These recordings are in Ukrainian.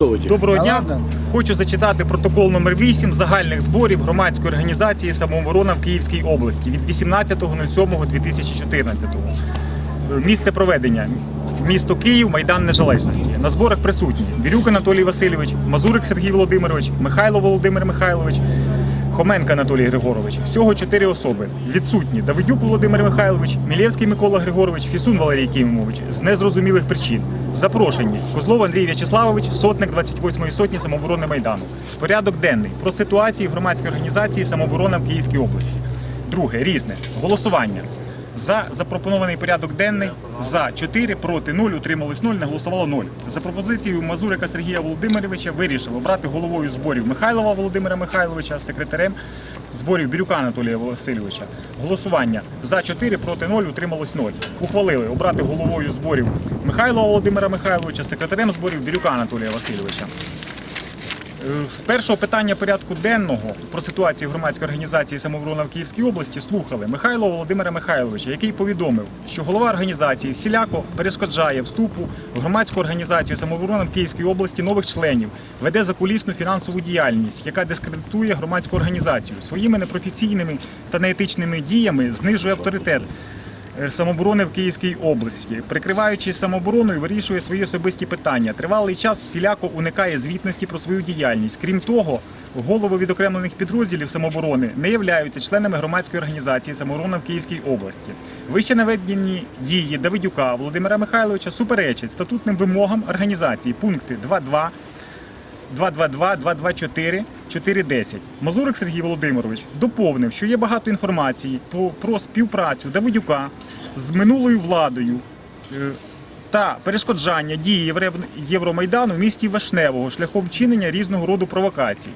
Доброго дня. Хочу зачитати протокол номер 8 загальних зборів громадської організації самооборона в Київській області від 18.07.2014. Місце проведення. Місто Київ, Майдан Незалежності. На зборах присутні Бірюк Анатолій Васильович, Мазурик Сергій Володимирович, Михайло Володимир Михайлович, Хоменко Анатолій Григорович. Всього чотири особи. Відсутні Давидюк Володимир Михайлович, Мілєвський Микола Григорович, Фісун Валерій Кімович з незрозумілих причин. Запрошені Козлов Андрій В'ячеславович, сотник 28-ї сотні самооборони Майдану. Порядок денний про ситуацію громадської організації самоборона в Київській області. Друге різне голосування. За запропонований порядок денний за 4, проти 0, утрималось 0, не голосувало 0. За пропозицією Мазурика Сергія Володимировича вирішив обрати головою зборів Михайлова Володимира Михайловича, секретарем зборів Бірюка Анатолія Васильовича. Голосування за 4, проти 0, утрималось 0. Ухвалили обрати головою зборів Михайлова Володимира Михайловича, секретарем зборів Бірюка Анатолія Васильовича. Е, З першого питання порядку денного про ситуацію громадської організації самооборона в Київській області слухали Михайло Володимира Михайловича, який повідомив, що голова організації всіляко перешкоджає вступу в громадську організацію самооборона в Київській області нових членів, веде закулісну фінансову діяльність, яка дискредитує громадську організацію своїми непрофесійними та неетичними діями, знижує авторитет е, самооборони в Київській області, прикриваючись самообороною, вирішує свої особисті питання. Тривалий час всіляко уникає звітності про свою діяльність. Крім того, голови відокремлених підрозділів самооборони не являються членами громадської організації самооборона в Київській області. Вище наведені дії Давидюка Володимира Михайловича суперечать статутним вимогам організації пункти 2.2, 222, 224, 410. Мазурик Сергій Володимирович доповнив, що є багато інформації про, співпрацю Давидюка з минулою владою е, та перешкоджання дії Євромайдану в місті Вишневого шляхом чинення різного роду провокацій.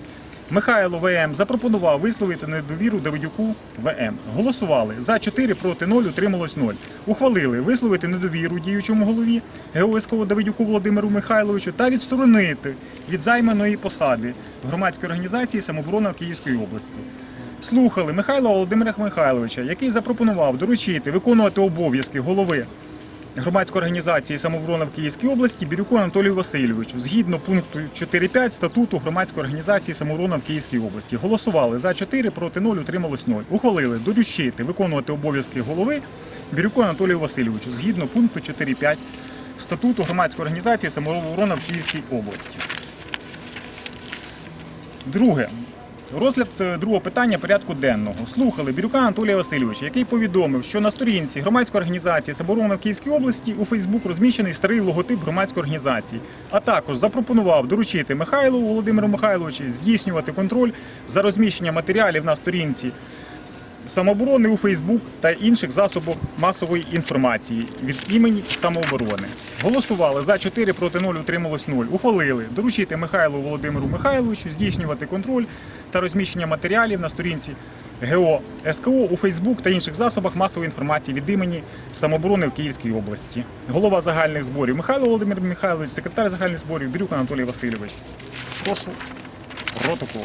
Михайло ВМ запропонував висловити недовіру Давидюку ВМ. Голосували за 4 проти 0, утрималось 0. Ухвалили висловити недовіру діючому голові ГОСКО Давидюку Володимиру Михайловичу та відсторонити від займаної посади в громадській організації самооборона в Київської області. Слухали Михайла Володимира Михайловича, який запропонував доручити виконувати обов'язки голови громадської організації самооборона в Київській області Бірюку Анатолію Васильовичу згідно пункту 4.5 статуту громадської організації самооборона в Київській області. Голосували за 4, проти 0, утрималось 0. Ухвалили доручити виконувати обов'язки голови Бірюку Анатолію Васильовичу згідно пункту 4.5 статуту громадської організації самооборона в Київській області. Друге. Розгляд е, другого питання порядку денного. Слухали Бірюка Анатолія Васильовича, який повідомив, що на сторінці громадської організації Саборона в Київській області у Фейсбук розміщений старий логотип громадської організації, а також запропонував доручити Михайлову Володимиру Михайловичу здійснювати контроль за розміщенням матеріалів на сторінці самооборони у Фейсбук та інших засобах масової інформації від імені самооборони. Голосували за 4 проти 0, утрималось 0. Ухвалили доручити Михайлу Володимиру Михайловичу здійснювати контроль та розміщення матеріалів на сторінці ГО СКО у Фейсбук та інших засобах масової інформації від імені самооборони в Київській області. Голова загальних зборів Михайло Володимир Михайлович, секретар загальних зборів Бірюк Анатолій Васильович. Прошу протокол.